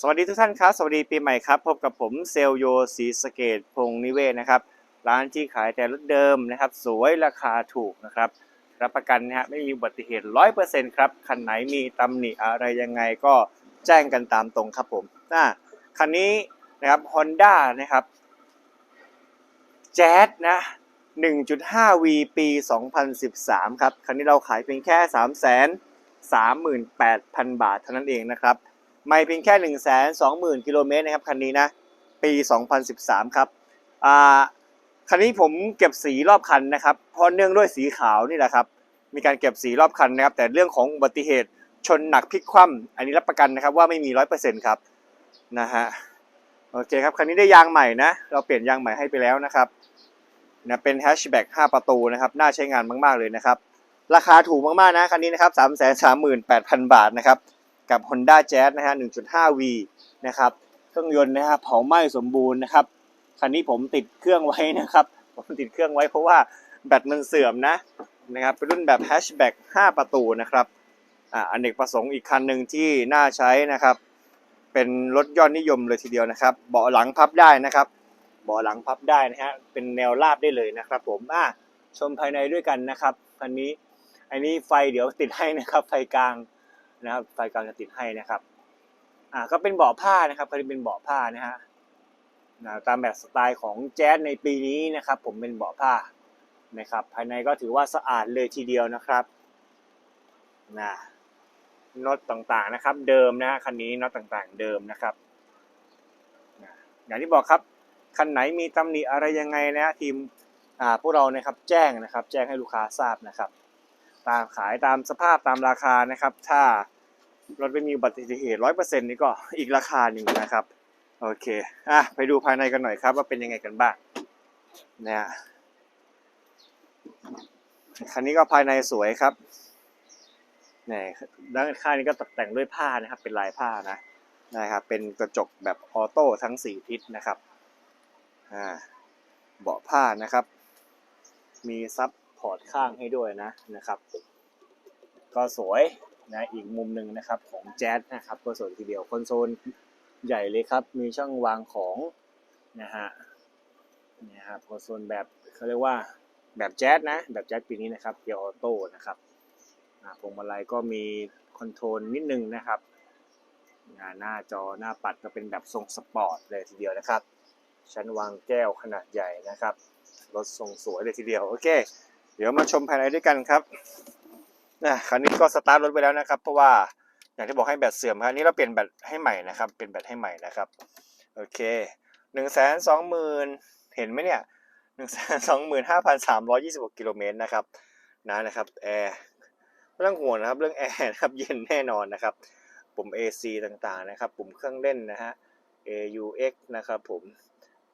สวัสดีทุกท่านครับ สวัสดีปีใหม่ครับ พบกับผมเซลโยสีสเกตพงนิเวศนะครับ ร้านที่ขายแต่รถเดิมนะครับ สวยราคาถูกนะครับ รับประกันนะฮะไม่มีอุบัติเหตุร้อยเปอร์เซ็นต์ครับ คันไหนมีตำหนิอะไรยังไงก็แจ้งกันตามตรงครับผมอ่าคันนี้นะครับ Honda นะครับแจ๊สนะ 1.5V ปี 2013 ครับ คันนี้เราขายเพียงแค่ 338,000 บาทเท่านั้นเองนะครับ ไม่เพียงแค่ 1 2 0 0 0 0 กิโลเมตรนะครับคันนี้นะ ปี 2013 ครับอ่าคันนี้ผมเก็บสีรอบคันนะครับ เพราะเนื่องด้วยสีขาวนี่แหละครับ มีการเก็บสีรอบคันนะครับ แต่เรื่องของอุบัติเหตุชนหนักพลิกคว่ำอันนี้รับประกันนะครับว่าไม่มีร้อยเปอร์เซ็นต์ครับนะฮะโอเคครับคันนี้ได้ยางใหม่นะ เราเปลี่ยนยางใหม่ให้ไปแล้วนะครับนะเป็นแฮชแบ็ก5ประตูนะครับ น่าใช้งานมาก ๆ เลยนะครับ ราคาถูกมาก ๆ นะ คันนี้นะครับ 338,000 บาทนะครับ กับ Honda Jazz นะฮะ 1.5V นะครับ เครื่องยนต์นะครับเผาไหม้สมบูรณ์นะครับ คันนี้ผมติดเครื่องไว้นะครับ ผมติดเครื่องไว้เพราะว่าแบตมันเสื่อมนะนะครับ เป็นรุ่นแบบแฮชแบ็ก5ประตูนะครับ อ่าอเนกประสงค์อีกคันหนึ่งที่น่าใช้นะครับ เป็นรถยอดนิยมเลยทีเดียวนะครับ เบาะหลังพับได้นะครับ เบาะหลังพับได้นะฮะ เป็นแนวราบได้เลยนะครับ ผม อะชมภายในด้วยกันนะครับ คันนี้ อันนี้ไฟเดี๋ยวติดให้นะครับ ไฟกลาง นะครับไฟกลางจะติดให้นะครับ อ่าก็เป็นเบาะผ้านะครับคันนี้เป็นเบาะผ้านะฮะนะตามแบบสไตล์ของแจ๊สในปีนี้นะครับ ผมเป็นเบาะผ้านะครับ ภายในก็ถือว่าสะอาดเลยทีเดียวนะครับนะน็อตต่างๆนะครับ เดิมนะคันนี้น็อตต่างๆ เดิมนะครับนะอย่างที่บอกครับคันไหนมีตำหนิอะไรยังไงนะฮะทีมอ่าพวกเรานะครับแจ้งนะครับ แจ้งให้ลูกค้าทราบนะครับ ตามขายตามสภาพตามราคานะครับ ถ้ารถไม่มีอุบัติเหตุร้อยเปอร์เซ็นต์นี่ก็อีกราคาหนึ่งนะครับ โอเคอะไปดูภายในกันหน่อยครับ ว่าเป็นยังไงกันบ้างเนะฮะคันนี้ก็ภายในสวยครับเนี่ยด้านข้างนี้ก็ตกแต่งด้วยผ้านะครับ เป็นลายผ้านะนะครับ เป็นกระจกแบบออโต้ทั้งสี่ทิศนะครับอ่าเบาะผ้านะครับ มีซับ พอร์ตข้างให้ด้วยนะนะครับ ก็สวยนะอีกมุมหนึ่งนะครับของแจ๊สนะครับก็สวยทีเดียวคอนโซลใหญ่เลยครับ มีช่องวางของนะฮะนี่ครับคอนโซลแบบเขาเรียกว่าแบบแจ๊สนะแบบแจ๊สปีนี้นะครับเกียร์ออโต้นะครับพวงมาลัยก็มีคอนโทรลนิดนึงนะครับหน้าจอหน้าปัดก็เป็นแบบทรงสปอร์ตเลยทีเดียวนะครับชั้นวางแก้วขนาดใหญ่นะครับรถทรงสวยเลยทีเดียว โอเค เดี๋ยวมาชมภายในด้วยกันครับนะคันนี้ก็สตาร์ทรถไปแล้วนะครับ เพราะว่าอย่างที่บอกให้แบตเสื่อมครับนี้เราเปลี่ยนแบตให้ใหม่นะครับเป็นแบตให้ใหม่นะครับโอเคหนึ่งแสนสองหมื่นเห็นไหมเนี่ยหนึ่งแสนสองหมื่นห้าพันสามร้อยยี่สิบหกกิโลเมตรนะครับนะนะครับแอร์ไม่ต้องห่วงนะครับเรื่องแอร์นะครับเย็นแน่นอนนะครับปุ่ม AC ต่างๆนะครับ ปุ่มเครื่องเล่นนะฮะ AUX นะครับผม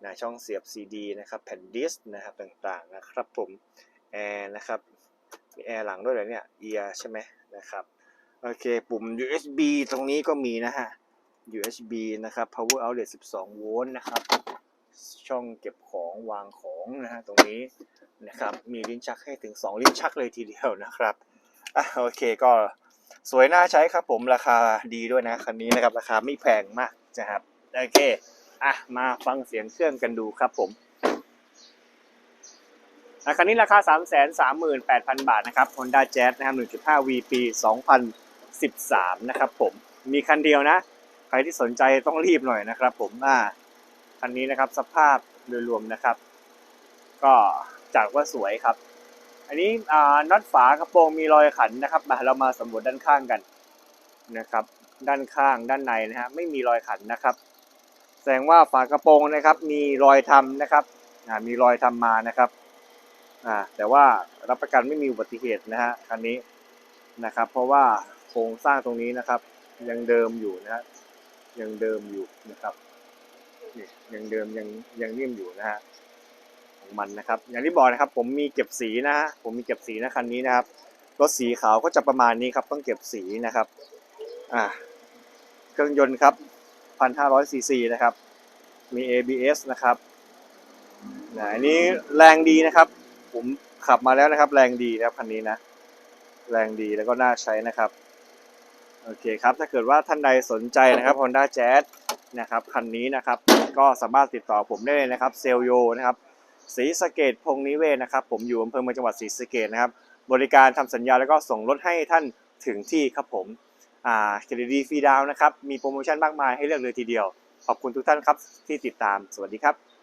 นะช่องเสียบ CD นะครับแผ่นดิสก์นะครับต่างๆนะครับผม แอร์นะครับ มีแอร์หลังด้วยเหรอเนี่ยเอียใช่ไหมนะครับ โอเค ปุ่ม USB ตรงนี้ก็มีนะฮะ USB นะครับ power outlet 12 โวลต์นะครับ ช่องเก็บของวางของนะฮะตรงนี้นะครับ มีลิ้นชักให้ถึง 2 ลิ้นชักเลยทีเดียวนะครับอะโอเคก็สวยน่าใช้ครับผมราคาดีด้วยนะคันนี้นะครับ ราคาไม่แพงมากนะครับ โอเค อะ มาฟังเสียงเครื่องกันดูครับผม อะคันนี้ราคา 338,000 บาทนะครับ Honda Jazz นะครับ 1.5V ปี2013 นะครับผม มีคันเดียวนะ ใครที่สนใจต้องรีบหน่อยนะครับผม อ่า คันนี้นะครับสภาพโดยรวมนะครับ ก็จากว่าสวยครับ อันนี้อ่าน็อตฝากระโปรงมีรอยขันนะครับ มาเรามาสำรวจด้านข้างกันนะครับ ด้านข้างด้านในนะฮะ ไม่มีรอยขันนะครับ แสดงว่าฝากระโปรงนะครับ มีรอยทำนะครับ มีรอยทำมานะครับ อ่าแต่ว่ารับประกันไม่มีอุบัติเหตุนะฮะคันนี้นะครับ เพราะว่าโครงสร้างตรงนี้นะครับ ยังเดิมอยู่นะฮะยังเดิมอยู่นะครับนี่ยังเดิมยังยังนิ่มอยู่นะฮะของมันนะครับ อย่างที่บอกนะครับ ผมมีเก็บสีนะฮะผมมีเก็บสีนะคันนี้นะครับรถสีขาวก็จะประมาณนี้ครับต้องเก็บสีนะครับอ่าเครื่องยนต์ครับ1,500ซีซีนะครับ มี ABS นะครับนะอันนี้แรงดีนะครับ ผมขับมาแล้วนะครับ แรงดีนะครับคันนี้นะ แรงดีแล้วก็น่าใช้นะครับ โอเคครับ ถ้าเกิดว่าท่านใดสนใจนะครับ Honda Jazz นะครับคันนี้นะครับ ก็สามารถติดต่อผมได้เลยนะครับ เซลโยนะครับศรีสะเกดพงนิเวศนะครับ ผมอยู่อำเภอเมืองจังหวัดศรีสะเกดนะครับ บริการทำสัญญาแล้วก็ส่งรถให้ท่านถึงที่ครับผมอ่าเครดิตฟรีดาวนะครับ มีโปรโมชั่นมากมายให้เลือกเลยทีเดียว ขอบคุณทุกท่านครับที่ติดตาม สวัสดีครับ